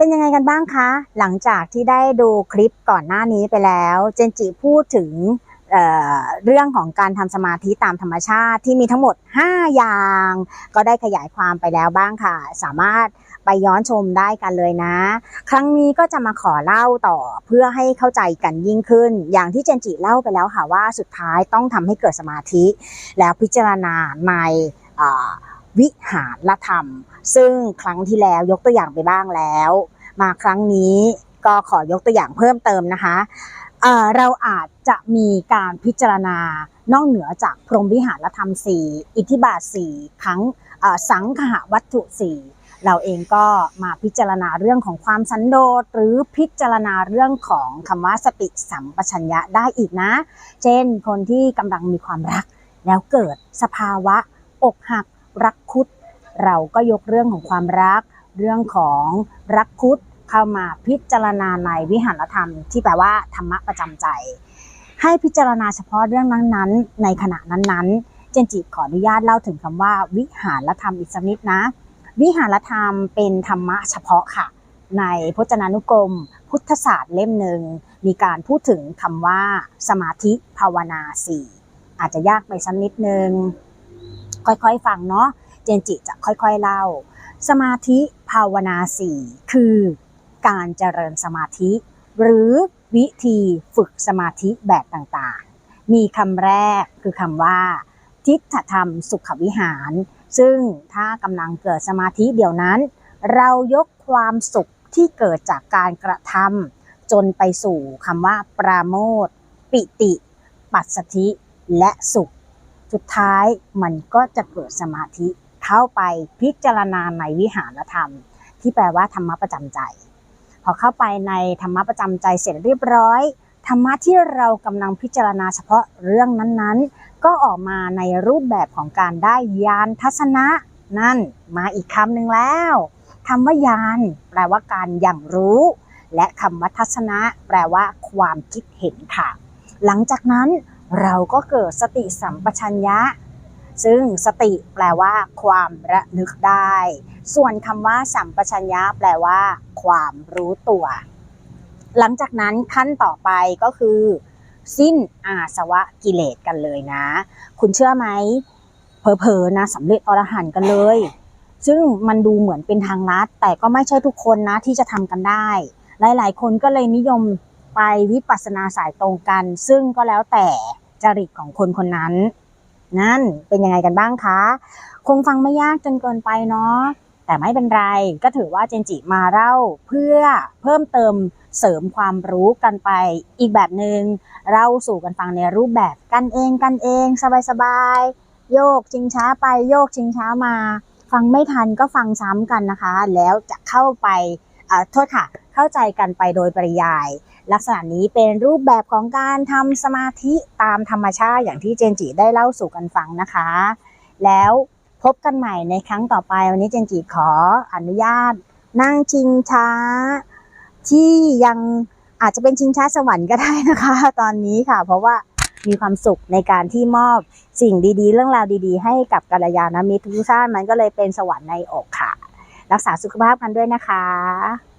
เป็นยังไงกันบ้างคะ หลังจากที่ได้ดูคลิปก่อนหน้านี้ไปแล้ว เจนจิพูดถึงเเรื่องของการทำสมาธิตามธรรมชาติที่มีทั้งหมด 5 อย่าง ก็ได้ขยายความไปแล้วบ้างค่ะ สามารถไปย้อนชมได้กันเลยนะ ครั้งนี้ก็จะมาขอเล่าต่อเพื่อให้เข้าใจกันยิ่งขึ้น อย่างที่เจนจิเล่าไปแล้วค่ะว่าสุดท้ายต้องทำให้เกิดสมาธิ แล้วพิจารณาในวิหารธรรม ซึ่งครั้งที่แล้วยกตัวอย่างไปบ้างแล้ว มาครั้งนี้ก็ขอยกตัวอย่างเพิ่มเติมนะคะเเราอาจจะมีการพิจารณานอกเหนือจากพรหมวิหารธรรมสี่อิทธิบาทสี่ครั้งสังขหวัตถุสี่เราเองก็มาพิจารณาเรื่องของความสันโดษหรือพิจารณาเรื่องของคำว่าสติสัมปชัญญะได้อีกนะ เช่นคนที่กำลังมีความรัก แล้วเกิดสภาวะ อกหักรักคุด เราก็ยกเรื่องของความรัก เรื่องของรักคุด เข้ามาพิจารณาในวิหารธรรม ที่แปลว่าธรรมะประจำใจ ให้พิจารณาเฉพาะเรื่องนั้นๆ ในขณะนั้นๆ เจนจิขออนุญาตเล่าถึงคำว่า วิหารธรรมอีกสักนิดนะ วิหารธรรมเป็นธรรมะเฉพาะค่ะ ในพจนานุกรม พุทธศาสตร์เล่มหนึ่งมีการพูดถึงคำว่าสมาธิภาวนาสี่อาจจะยากไปสักนิดนึง ค่อยๆฟังเนาะเจนจิจะค่อยๆเล่า สมาธิภาวนาสี่คือ การเจริญสมาธิ หรือวิธีฝึกสมาธิแบบต่างๆ มีคำแรกคือคำว่า ทิฏฐธรรมสุขวิหาร ซึ่งถ้ากำลังเกิดสมาธิเดี๋ยวนั้น เรายกความสุขที่เกิดจากการกระทำจนไปสู่คำว่า ปราโมทปิติ ปัสสธิ และสุข สุดท้ายมันก็จะเกิดสมาธิเข้าไปพิจารณาในวิหารธรรม ที่แปลว่าธรรมะประจำใจ พอเข้าไปในธรรมะประจำใจเสร็จเรียบร้อย ธรรมะที่เรากำลังพิจารณาเฉพาะเรื่องนั้นๆ ก็ออกมาในรูปแบบของการได้ญาณทัศนะ นั่นมาอีกคำหนึ่งแล้วคำว่าญาณแปลว่าการอย่างรู้ และคำว่าทัศนะ แปลว่า ความคิดเห็นค่ะ หลังจากนั้นเราก็เกิดสติสัมปชัญญะ ซึ่งสติแปลว่า ความระลึกได้ ส่วนคำว่า สัมปชัญญะแปลว่า ความรู้ตัว หลังจากนั้นขั้นต่อไปก็คือ สิ้นอาสวะกิเลสกันเลยนะ คุณเชื่อไหมเผลอๆนะสำเร็จอรหันต์กันเลย ซึ่งมันดูเหมือนเป็นทางลัด แต่ก็ไม่ใช่ทุกคนนะที่จะทำกันได้ หลายๆ คนก็เลยนิยมไปวิปัสสนาสายตรงกัน ซึ่งก็แล้วแต่จริตของคนคนนั้น นั่นเป็นยังไงกันบ้างคะ คงฟังไม่ยากจนเกินไปเนาะแต่ไม่เป็นไรก็ถือว่าเจนจิมาเล่าเพื่อเพิ่มเติมเสริมความรู้กันไปอีกแบบหนึ่งเล่าสู่กันฟังในรูปแบบกันเองกันเองสบายๆโยกชิงช้าไปโยกชิงช้ามา ฟังไม่ทันก็ฟังซ้ำกันนะคะ แล้วจะเข้าไป โทษค่ะ เข้าใจกันไปโดยปริยาย ลักษณะนี้เป็นรูปแบบของการทำสมาธิตามธรรมชาติอย่างที่เจนจิได้เล่าสู่กันฟังนะคะ แล้วพบกันใหม่ในครั้งต่อไป วันนี้เจนจิขออนุญาต นั่งชิงช้า ที่ยังอาจจะเป็นชิงช้าสวรรค์ก็ได้นะคะ ตอนนี้ค่ะ เพราะว่ามีความสุขในการที่มอบสิ่งดีๆ เรื่องราวดีๆ ให้กับกัลยาณมิตรทุกท่านมันก็เลยเป็นสวรรค์ในอกค่ะ รักษาสุขภาพกันด้วยนะคะ